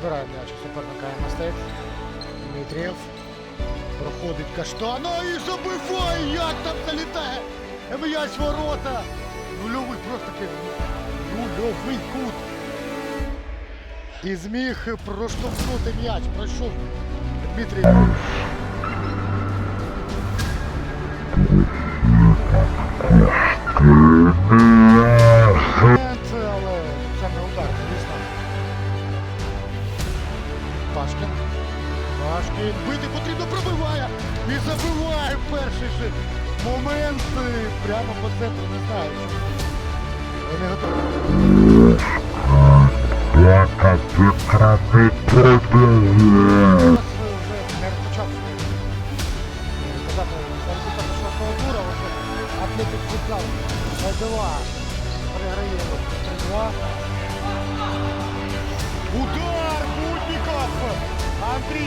Забирає м'яч у суперника Мастек. Дмитрієв. Проходить каштана і забиває! Як там залітає! М'яч в ворота! Нульовий, просто такий нульовий кут. І зміг проштовхнути м'яч. Пройшов Дмитрій. Момент, Пашкін. Пашкін. Бити потрібно пробиває. І забиває перший же момент. Прямо по центру, не знаю. що. Не готові. Атлетик Футзал 2 переграє 3-2.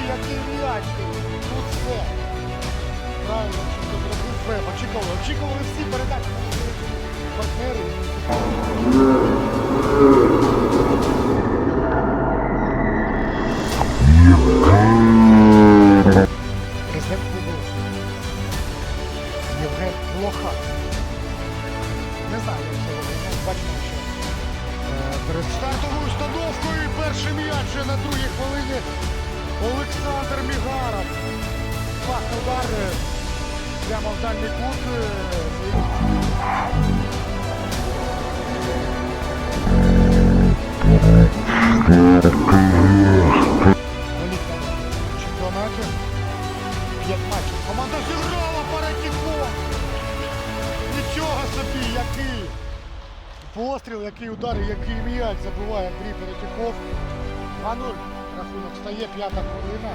Який м'яч! Тут все. Правильно, що зробив все. Очікували, очікували всі передачі. Партнери. Євген Блоха. Не знаю, як це е, перед стартовою установкою перший м'яч на другій хвилині удар прямо в дальній кут. чемпіонаті. П'ять матчів. Команда зіграла Паратіков. Нічого собі, який постріл, який удар, який м'яч забиває Андрій Паратіков. 2-0. Рахунок стає, п'ята хвилина.